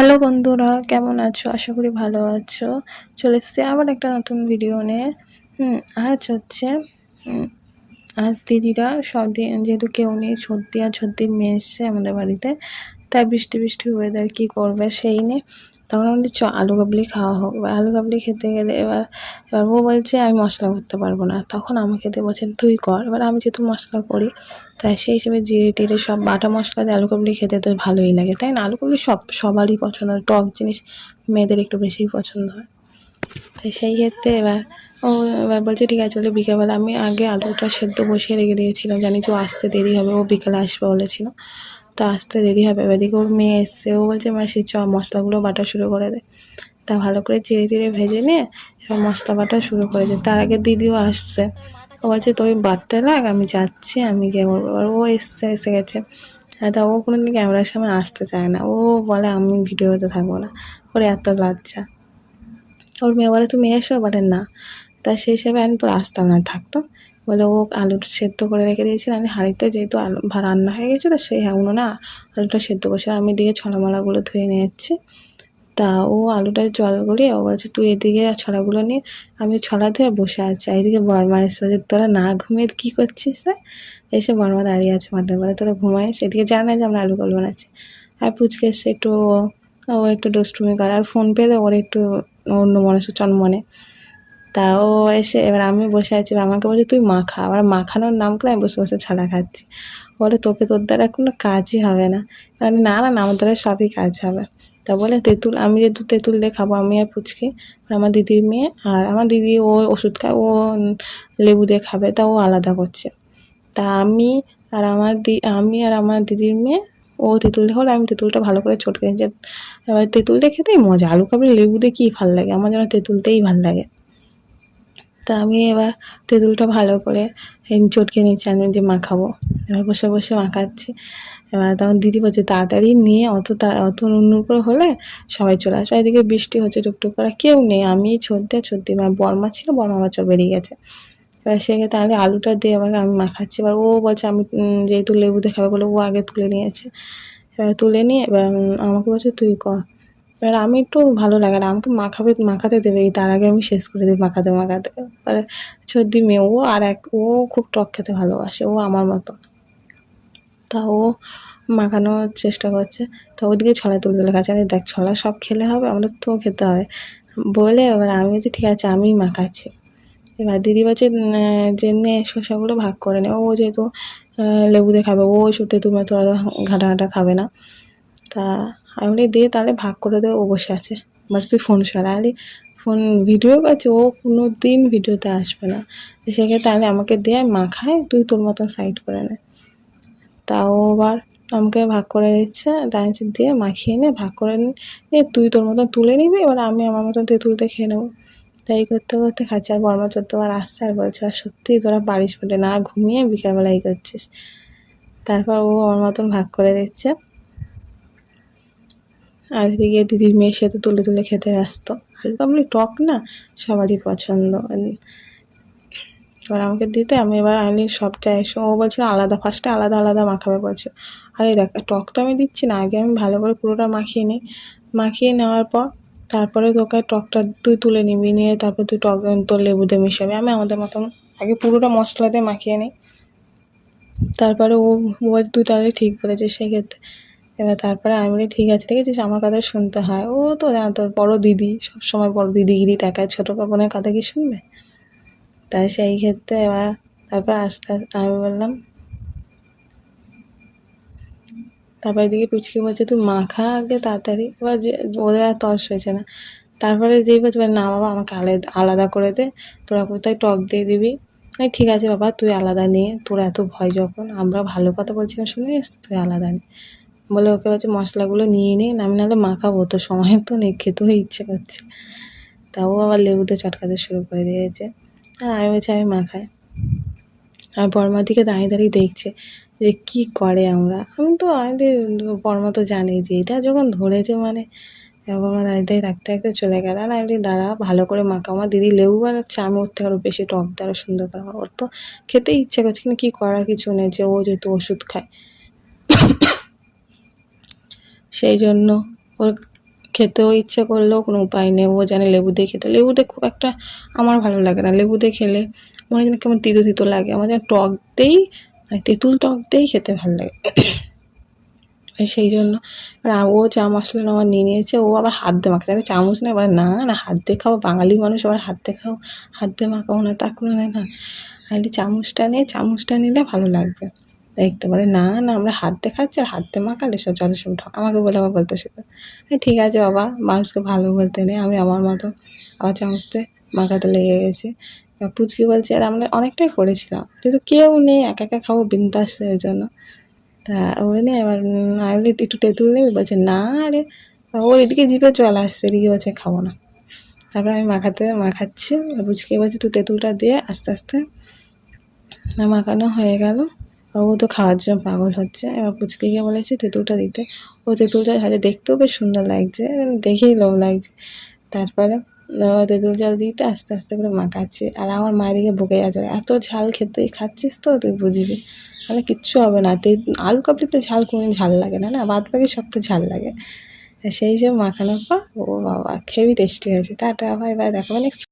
Hello বন্ধুরা, কেমন আছো? আশা করি ভালো আছো। চলে এসছি আবার একটা নতুন ভিডিও নিয়ে। আজ হচ্ছে আজ দিদিরা সব যেহেতু কেউ নেই, সর্দি আর সর্দি মেয়ে এসছে আমাদের বাড়িতে। তাই বৃষ্টি বৃষ্টি ওয়েদার কী করবে সেই নিয়ে। তখন আমাদের চ আলু কাবলি খাওয়া হোক। এবার আলু কাবলি খেতে গেলে এবার এবার ও বলছে, আমি মশলা করতে পারব না। তখন আমাকে দিয়ে বলছেন তুই কর। এবার আমি যেহেতু মশলা করি, তাই সেই হিসেবে জিরে টিরে সব বাটা মশলা দিয়ে আলু কাবলি খেতে তো ভালোই লাগে, তাই না? আলু কাবলি সব, সবারই পছন্দ, টক জিনিস মেয়েদের একটু বেশিই পছন্দ হয়। তাই সেই ক্ষেত্রে এবার, ও এবার বলছে, ঠিক আছে, চলে বিকেলবেলা। আমি আগে আলুটা সেদ্ধ বসিয়ে রেখে দিয়েছিলাম, জানি যে আসতে দেরি হবে, ও বিকেলে আসবে বলেছিল। তা আসতে দেরি হবে। এবার দিকে ওর মেয়ে এসছে। ও বলছে মাসি চ, মশলাগুলো বাটা শুরু করে দে। তা ভালো করে চিড়ে টিড়ে ভেজে নিয়ে এবার মশলা বাটা শুরু করে দে। তার আগে দিদিও আসছে। ও বলছে তুই বাটতে লাগ, আমি যাচ্ছি, আমি গিয়ে এবার ও এসছে, এসে গেছে। তা ও কোনো দিন ক্যামেরার সামনে আসতে চায় না। ও বলে, আমি ভিডিওতে থাকব না। ওর এত লজ্জা। ওর মেয়ে বলে, তুমি এসো? বলে, না। তা সেই হিসেবে আমি তো আসতাম না, থাকতাম। বলে, ও আলুটা সেদ্ধ করে রেখে দিয়েছিল। আমি হাঁড়িতে যেহেতু আলু রান্না হয়ে গেছিল সেই উনুনে আলুটা সেদ্ধ বসে আমি দিকে ছলামলাগুলো ধুয়ে নিয়ে যাচ্ছি তা ও আলুটা জল গলিয়ে ও বলছে, তুই এদিকে ছলাগুলো নিয়ে আমি ছলা ধুয়ে বসে আছি। এদিকে বর্মা এসে বলছে, তোরা না ঘুমিয়ে কী করছিস রে? এসে বর্মা দাঁড়িয়ে আছে মাথায় বলে তোরা ঘুমাইস? এদিকে জানে যে আমরা আলু কল বানাচ্ছি আর পুচকে এসে একটু ও- একটু দুষ্টুমি করে। আর ফোন পেলে ওর একটু অন্য মনস্ক চনমনে। তা ও এসে এবার আমি বসে আছি আমাকে বলছে, তুই মাখা। আবার মাখানোর নাম করে আমি বসে বসে ছাড়া খাচ্ছি। বলে, তোকে তোর দ্বারা কোনো কাজই হবে না। আমি না না আমার দ্বারা সবই কাজ হবে। তা বলে, তেঁতুল, আমি যেহেতু তেঁতুল দিয়ে খাব, আমি আর পুচকি আমার দিদির মেয়ে, আর আমার দিদি ও ওষুধ খায়, ও লেবু দিয়ে খাবে, তা ও আলাদা করছে। তা আমি আর আমার দি, আমি আর আমার দিদির মেয়ে, ও তেঁতুল দিয়ে হলে আমি তেঁতুলটা ভালো করে চটকে নিয়েছি এবার তেঁতুল দিয়ে খেতেই মজা, আলু কাবলি লেবু দিয়ে কী ভালো লাগে? আমার যেন তেঁতুলতেই ভালো লাগে। তা আমি এবার তেঁতুলটা ভালো করে চটকে নিচ্ছি, আমি যে মাখাবো। এবার বসে বসে মাখাচ্ছি। এবার তখন দিদি বলছে, তাড়াতাড়ি নিয়ে অত অত নুনুর করে হলে সবাই চলে আসবে। এদিকে বৃষ্টি হচ্ছে, টুকটুক করে। কেউ নেই। আমি আর ছদ্দি মানে বর্মা ছিল, বর্মা বাচ্চা বেরিয়ে গেছে। এবার সেক্ষেত্রে আমি আলুটা দিয়ে আমাকে আমি মাখাচ্ছি। এবার ও বলছে, আমি যেহেতু লেবু দিয়ে খাবে বলে ও আগে তুলে নিয়েছে। এবার তুলে নিয়ে, এবার আমাকে বলছে, তুই কর এবার আমি একটু ভালো লাগে না আমাকে মাখাবে মাখাতে দেবে এই তার আগে আমি শেষ করে দিই মাখাতে মাখাতে। এবারে সর্দি মেয়ে ও আর এক ও খুব টক খেতে ভালোবাসে ও আমার মতো। তা ও মাখানোর চেষ্টা করছে। তো ওদিকে ছলা তুলতে তুলে খাচ্ছে আরে দেখ ছলা সব খেলে হবে আমরা তো খেতে হবে। বলে এবার আমি বলছি ঠিক আছে আমিই মাখাচ্ছি। এবার দিদি বলছে নে শসাগুলো ভাগ করে নে। ও যেহেতু আহ, লেবু দিয়ে খাবে ও সত্যি তুমি তো আর ঘাটা ঘাটা খাবে না। তা আমি বলি দিয়ে তাহলে ভাগ করে দেবো বসে আছে। বাট তুই ফোন সরা। আরে ফোন ভিডিও করছে ও কোনো দিন ভিডিওতে আসবে না। সেক্ষেত্রে আমি আমাকে দিয়ে মাখাই তুই তোর মতন সাইড করে নে। তাও আবার আমাকে ভাগ করে দিচ্ছে, তাই দিয়ে মাখিয়ে নিয়ে ভাগ করে নিয়ে তুই তোর মতন তুলে নিবি, এবার আমি আমার মতন তেঁতুলতে খেয়ে নেব। তাই করতে করতে খাচ্ছি, আর বর্মা চোদ্দবার আসছে, আর বলছে, আর সত্যি তোরা বাড়ির বলে না ঘুমিয়ে বিকালবেলা এই করছিস। তারপর ও আমার মতন ভাগ করে দিচ্ছে। আর এদিকে দিদির মেয়ে সে তো তুলে তুলে খেতে ব্যস্ত। আলু কাবলি টক না, সবারই পছন্দ। এবার আমাকে দিতে, আমি এবার আনি সবটা এসে, ও বলছিল আলাদা ফার্স্টে আলাদা আলাদা মাখাবে বলছে। আরে দেখ, টক তো আমি দিচ্ছি না, আগে আমি ভালো করে পুরোটা মাখিয়ে নিই। মাখিয়ে নেওয়ার পর তারপরে তোকে টকটা তুই তুলে নিবি, নিয়ে তারপর তুই টক, তোর লেবু দিয়ে মিশাবি। আমি আমাদের মতন আগে পুরোটা মশলা দিয়ে মাখিয়ে নিই। তারপরে ও তুই তাহলে ঠিক বলেছিস, সেক্ষেত্রে এবার তারপরে আমি বলি, ঠিক আছে ঠিক আছে আমার কথা শুনতে হয়। ও তো জানো, তোর বড়ো দিদি, সবসময় বড় দিদিগিরি দেখায়, ছোটো বোনের কথা কি শুনবে? তাই সেই ক্ষেত্রে এবার তারপর আস্তে আস্তে আমি বললাম, তারপর এদিকে পুচকি বলছে, তুই মাখা আগে তাড়াতাড়ি। এবার যে, ওদের আর তর্স হয়েছে না। তারপরে যেই বলছে "এবার না বাবা, আমাকে আলাদা আলাদা করে দে, তোরা কোথায় টক দিয়ে দিবি? ঠিক আছে বাবা, তুই আলাদা নিয়ে তোর এত ভয় যখন, আমরা ভালো কথা বলছি না শুনে তুই আলাদা নে। বলে ওকে বলছে, মশলাগুলো নিয়ে নে আমি নাহলে মাখাবো তো, সময় তো নেই, খেতেও ইচ্ছে করছে। তাও আবার লেবুতে চটকাতে শুরু করে দিয়েছে। আর আমি বলছি, আমি মাখাই। আর বর্মার দিকে দাঁড়িয়ে দাঁড়িয়ে দেখছে যে কি করে আমরা। আমি তো আমাদের বর্মা তো জানি যে এটা যখন ধরেছে মানে বর্মা দাঁড়িয়ে দাঁড়িয়ে থাকতে থাকতে চলে গেল। আর আমি দাঁড়া, ভালো করে মাখা। আমার দিদি লেবু বানাচ্ছে, আমি ওর থেকে আরও বেশি টক দিয়ে সুন্দর করে। ওর তো খেতে ইচ্ছে করছে, কিন্তু কী করার কিছু নেই যে ও যেহেতু ওষুধ খায়। সেই জন্য ওর খেতেও ইচ্ছে করলেও কোনো উপায় নেই। ও জানে লেবু দিয়ে খেতে। লেবু দিয়ে খুব একটা আমার ভালো লাগে না। লেবু দিয়ে খেলে মনে যেন কেমন তিতো তিতো লাগে। আমার যেন টক দিয়েই মানে তেঁতুল টক দিয়েই খেতে ভালো লাগে। সেই জন্য আর ও চা মশলা নেওয়া নিয়ে নিয়েছে। ও আবার হাত দিয়ে মাখতে আরে চামচ নেই। এবার না না, হাত দিয়ে খাও বাঙালি মানুষ আবার হাত দিয়ে খাও। হাত দিয়ে মাখাও না। তা করে নেয় না। খালি চামচটা নিয়ে চামচটা নিলে ভালো লাগবে। দেখতে বলে, না না, আমরা হাত দিয়ে খাচ্ছি আর হাত মাখালে সব যত সব আমাকে বলে, আবার বলতে শিখো। ঠিক আছে বাবা, মানুষকে ভালো বলতে নেই, আমি আমার মতো আবার চামচতে মাখাতে লেগে গেছে। পুচকি বলছে, আর আমরা অনেকটাই করেছিলাম, কিন্তু কেউ নেই, একা একা খাব বিন্দাস ওই জন্য। তা ওই নিয়ে এবার আমি একটু তেঁতুল নেবে? বলছে, না আরে ওর এদিকে জিপে চলে আসছে, এদিকে বলছে, খাব না। তারপর আমি মাখাতে, মাখাচ্ছি। পুচকে বলছে, তুই তেঁতুলটা দিয়ে আস্তে আস্তে। মাখানো হয়ে গেল। ও তো খাওয়ার জন্য পাগল হচ্ছে। এবার পুচকিকে বলেছি, তেঁতুলটা দিতে। ও তেঁতুলটা হাতে দেখতেও বেশ সুন্দর লাগছে, দেখেই লোভ লাগছে। তারপরে তেঁতুল জল দিতে আস্তে আস্তে করে মাখাচ্ছে। আর আমার মায়ের বকে যাচ্ছে, এত ঝাল খেতে খাচ্ছিস তো, তুই বুঝবি? তাহলে কিচ্ছু হবে না, তে, আলু কাবলিতে ঝাল কোনো ঝাল লাগে না না? বাদ বাকি সব তো ঝাল লাগে। সেই যে মাখানোর পর ও বাবা খেবি টেস্টি হয়েছে। টাটা ভাই বাই দেখো নেক্সট